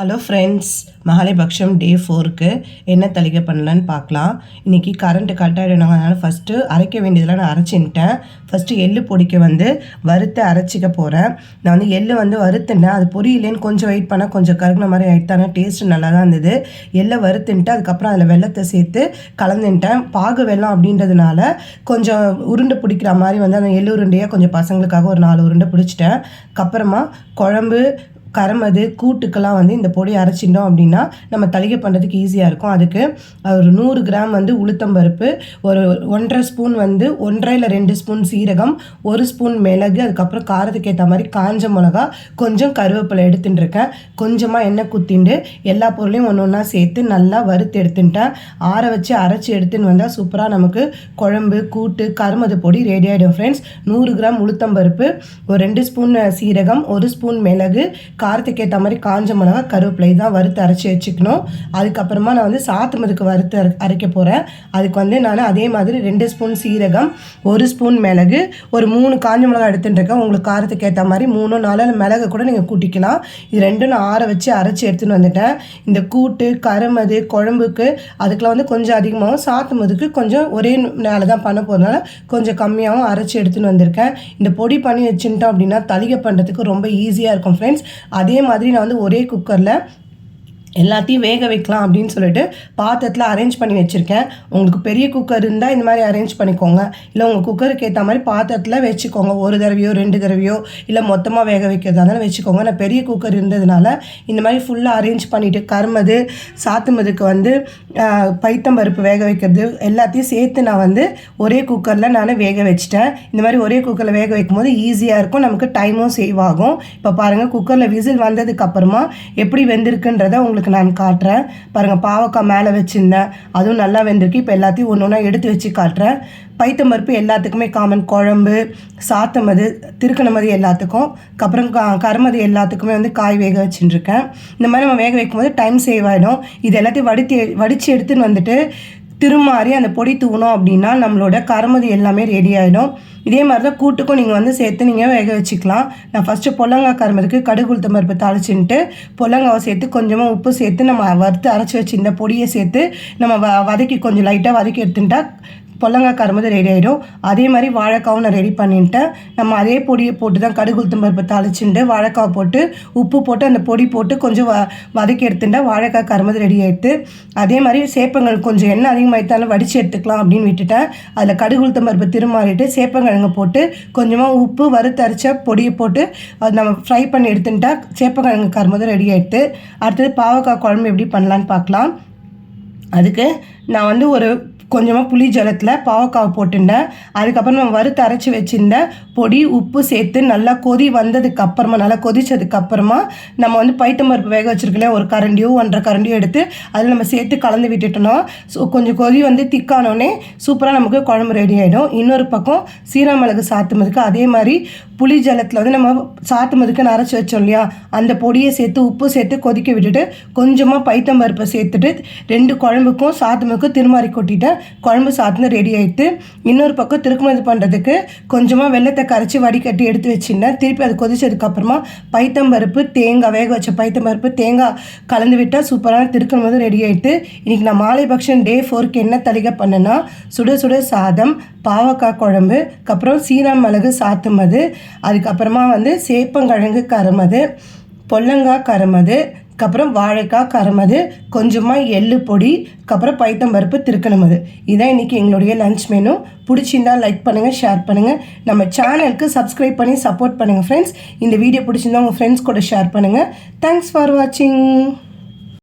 Hello friends மகாலயபக்ஷம் டே ஃபோருக்கு என்ன தளிகை பண்ணலான்னு பார்க்கலாம். இன்றைக்கி கரண்ட்டு கட் ஆகிடுனாங்க அதனால் ஃபஸ்ட்டு அரைக்க வேண்டியதெல்லாம் நான் அரைச்சின்ட்டேன் ஃபஸ்ட்டு எள்ளு பொடிக்க வந்து வறுத்து அரைச்சிக்க போகிறேன் நான் வந்து எள்ளு வந்து வறுத்துட்டேன் அது பொரியலேன்னு கொஞ்சம் வெயிட் பண்ணால் கொஞ்சம் கருகின மாதிரி ஆகிட்டானா டேஸ்ட்டு நல்லா தான் இருந்தது. எள்ளை வறுத்துன்ட்டு அதுக்கப்புறம் அதில் வெள்ளத்தை சேர்த்து கலந்துட்டேன் பாகு வெள்ளம் அப்படின்றதுனால கொஞ்சம் உருண்டை பிடிக்கிற மாதிரி வந்து அந்த எள்ளு உருண்டையாக கொஞ்சம் பசங்களுக்காக ஒரு நாலு உருண்டை பிடிச்சிட்டேன். அதுக்கப்புறமா குழம்பு கரமது கூட்டுக்கெல்லாம் வந்து இந்த பொடி அரைச்சிட்டோம் அப்படின்னா நம்ம தளிகை பண்ணுறதுக்கு ஈஸியாக இருக்கும். அதுக்கு ஒரு நூறு கிராம் வந்து உளுத்தம்பருப்பு ஒரு ஒன்றரை ஸ்பூன் வந்து ஒன்றரை இல்லை ரெண்டு ஸ்பூன் சீரகம் ஒரு ஸ்பூன் மிளகு அதுக்கப்புறம் காரத்துக்கு ஏற்ற மாதிரி காஞ்ச மிளகா கொஞ்சம் கருவேப்பிலை எடுத்துட்டு இருக்கேன். கொஞ்சமாக எண்ணெய் குத்திண்டு எல்லா பொருளையும் ஒன்று ஒன்றா சேர்த்து நல்லா வறுத்து எடுத்துட்டேன். ஆற வச்சு அரைச்சி எடுத்துன்னு வந்தால் சூப்பராக நமக்கு குழம்பு கூட்டு கருமது பொடி ரெடி ஆகிடும் ஃப்ரெண்ட்ஸ் நூறு கிராம் உளுத்தம்பருப்பு ஒரு ரெண்டு ஸ்பூன் சீரகம் ஒரு ஸ்பூன் மிளகு காரத்துக்கு ஏற்ற மாதிரி காஞ்ச மிளகா கருவேப்பிலை தான் வறுத்து அரைச்சி வச்சுக்கணும். அதுக்கப்புறமா நான் வந்து சாத்துமதுக்கு வறுத்து அரை அரைக்க போகிறேன் அதுக்கு வந்து நான் அதே மாதிரி ரெண்டு ஸ்பூன் சீரகம் ஒரு ஸ்பூன் மிளகு ஒரு மூணு காஞ்ச மிளகா எடுத்துட்டுருக்கேன். உங்களுக்கு காரத்துக்கு ஏற்ற மாதிரி மூணு நாலு மிளகு கூட நீங்கள் கூட்டிக்கலாம். இது ரெண்டும் நான் ஆற வச்சு அரைச்சி எடுத்துன்னு வந்துட்டேன். இந்த கூட்டு கருமது குழம்புக்கு அதுக்கெலாம் வந்து கொஞ்சம் அதிகமாகவும் சாத்துமதுக்கு கொஞ்சம் ஒரே நாள் தான் பண்ண போகிறதுனால கொஞ்சம் கம்மியாகவும் அரைச்சி எடுத்துன்னு வந்திருக்கேன். இந்த பொடி பண்ணி வச்சுட்டோம் அப்படின்னா தளிகை பண்ணுறதுக்கு ரொம்ப ஈஸியாக இருக்கும் ஃப்ரெண்ட்ஸ் அதே மாதிரி நான் வந்து ஒரே குக்கரில் எல்லாத்தையும் வேக வைக்கலாம் அப்படின்னு சொல்லிட்டு பாத்திரத்தில் அரேஞ்ச் பண்ணி வச்சுருக்கேன். உங்களுக்கு பெரிய குக்கர் இருந்தால் இந்த மாதிரி அரேஞ்ச் பண்ணிக்கோங்க. இல்லை உங்கள் குக்கருக்கு ஏற்ற மாதிரி பாத்திரத்தில் வச்சுக்கோங்க. ஒரு தடவையோ ரெண்டு தடவையோ இல்லை மொத்தமாக வேக வைக்கிறதா இருந்தாலும் வச்சுக்கோங்க. நான் பெரிய குக்கர் இருந்ததுனால இந்த மாதிரி ஃபுல்லாக அரேஞ்ச் பண்ணிவிட்டு கருமது சாத்துமதுக்கு வந்து பைத்தம்பருப்பு வேக வைக்கிறது எல்லாத்தையும் சேர்த்து நான் வந்து ஒரே குக்கரில் நான் வேக வச்சிட்டேன். இந்த மாதிரி ஒரே குக்கரில் வேக வைக்கும் போது ஈஸியாக இருக்கும். நமக்கு டைமும் சேவ் ஆகும். இப்போ பாருங்கள் குக்கரில் விசில் வந்ததுக்கப்புறமா எப்படி வெந்திருக்குன்றதை உங்களுக்கு உங்களுக்கு நான் காட்டுறேன். பாருங்கள் பாவக்காய் மேலே வச்சுருந்தேன். அதுவும் நல்லா வெந்திருக்கு. இப்போ எல்லாத்தையும் ஒன்று ஒன்றா எடுத்து வச்சு காட்டுறேன். பைத்தம்பருப்பு எல்லாத்துக்குமே காமன் குழம்பு சாத்தமது திருக்கணமது எல்லாத்துக்கும். அப்புறம் க கருமதி எல்லாத்துக்குமே வந்து காய் வேக வச்சுட்டுருக்கேன் இந்த மாதிரி நம்ம வேக வைக்கும்போது டைம் சேவ் ஆகிடும் இது எல்லாத்தையும் வடித்து வடித்து எடுத்துன்னு வந்துட்டு திருமாறி அந்த பொடி தூணும் அப்படின்னா நம்மளோட கருமதி எல்லாமே ரெடி ஆகிடும் இதே மாதிரி தான் கூட்டுக்கும் நீங்கள் வந்து சேர்த்து நீங்கள் வேக வச்சுக்கலாம். நான் ஃபஸ்ட்டு பொல்லங்காய் கருமதுக்கு கடுகு உளுத்தம் பருப்பு தாளிச்சுன்ட்டு பொல்லங்காவை சேர்த்து கொஞ்சமாக உப்பு சேர்த்து நம்ம வறுத்து அரைச்சி வச்சு இந்த பொடியை சேர்த்து நம்ம வ வதக்கி கொஞ்சம் லைட்டாக வதக்கி எடுத்துட்டா பொல்லங்காய் கரும்பு ரெடி ஆகிடும் அதே மாதிரி வாழைக்காவும் நான் ரெடி பண்ணிட்டேன். நம்ம அதே பொடியை போட்டு தான் கடுகு உளுத்தம் பருப்பு தாளிச்சுட்டு வாழைக்காய் போட்டு உப்பு போட்டு அந்த பொடி போட்டு கொஞ்சம் வ வதக்கி எடுத்துட்டா வாழைக்காய் கரும்பு ரெடி ஆகிடுது அதே மாதிரி சேப்பங்கள் கொஞ்சம் எண்ணெய் அதிகமாகிட்டாலும் வடித்து எடுத்துக்கலாம் அப்படின்னு விட்டுட்டேன். அதில் கடுகு உளுத்தம் பருப்பு திருமாறிட்டு சேப்பங்கிழங்கு போட்டு கொஞ்சமாக உப்பு வறுத்தரைச்ச பொடியை போட்டு அது நம்ம ஃப்ரை பண்ணி எடுத்துட்டா சேப்பங்கிழங்கு கரும்பு ரெடி ஆகிடுது அடுத்தது பாவக்காய் குழம்பு எப்படி பண்ணலான்னு பார்க்கலாம். அதுக்கு நான் வந்து ஒரு கொஞ்சமாக புளி ஜலத்தில் பாவக்காவை போட்டுட்டேன் அதுக்கப்புறம் நம்ம வறுத்து அரைச்சி வச்சுருந்தேன் பொடி உப்பு சேர்த்து நல்லா கொதி வந்ததுக்கு அப்புறமா நல்லா கொதிச்சதுக்கு அப்புறமா நம்ம வந்து பைத்தம்பருப்பு வேக வச்சுருக்கல ஒரு கரண்டியோ ஒன்றரை கரண்டியோ எடுத்து அதில் நம்ம சேர்த்து கலந்து விட்டுட்டோம்னா ஸோ கொஞ்சம் கொதி வந்து திக்கானோடனே சூப்பராக நமக்கு குழம்பு ரெடி ஆகிடும் இன்னொரு பக்கம் சீரமிளகு சாத்துமதுக்கு அதே மாதிரி புளி ஜலத்தில் வந்து நம்ம சாத்துமதுக்கு அரைச்சி வச்சோம் இல்லையா அந்த பொடியை சேர்த்து உப்பு சேர்த்து கொதிக்க விட்டுட்டு கொஞ்சமாக பைத்தம்பருப்பை சேர்த்துட்டு ரெண்டு குழம்புக்கும் சாத்துமதுக்கும் திருமாறி கொட்டிட்டேன். குழம்பு சாத்துன்னு ரெடி ஆகிட்டு இன்னொரு பக்கம் திருக்குமதி பண்ணுறதுக்கு கொஞ்சமாக வெள்ளத்தை கரைச்சி வடிகட்டி எடுத்து வச்சுருந்தேன். திருப்பி அது கொதிச்சதுக்கப்புறமா பைத்தம்பருப்பு தேங்காய் வேக வச்ச பைத்தம்பருப்பு தேங்காய் கலந்து விட்டால் சூப்பரான திருக்குமதி ரெடி ஆகிட்டு இன்றைக்கி நான் மாலை பக்ஷன் டே ஃபோருக்கு என்ன தலிகை பண்ணேன்னா சுட சுட சாதம் பாவக்காய் குழம்பு அப்புறம் சீரா மிளகு அது அதுக்கப்புறமா வந்து சேப்பங்கிழங்கு கருமது பொல்லங்காய் கருமது அதுக்கப்புறம் வாழைக்காய் கரமது கொஞ்சமாக எள்ளு பொடி அதுக்கப்புறம் பைத்தம்பருப்பு திருக்கணுமது. இதான் இன்றைக்கி எங்களுடைய லஞ்ச் மெனு பிடிச்சிருந்தா லைக் பண்ணுங்கள் ஷேர் பண்ணுங்கள் நம்ம சேனலுக்கு சப்ஸ்கிரைப் பண்ணி சப்போர்ட் பண்ணுங்கள் ஃப்ரெண்ட்ஸ் இந்த வீடியோ பிடிச்சிருந்தா உங்கள் ஃப்ரெண்ட்ஸ் கூட ஷேர் பண்ணுங்கள் தேங்க்ஸ் ஃபார் வாட்சிங்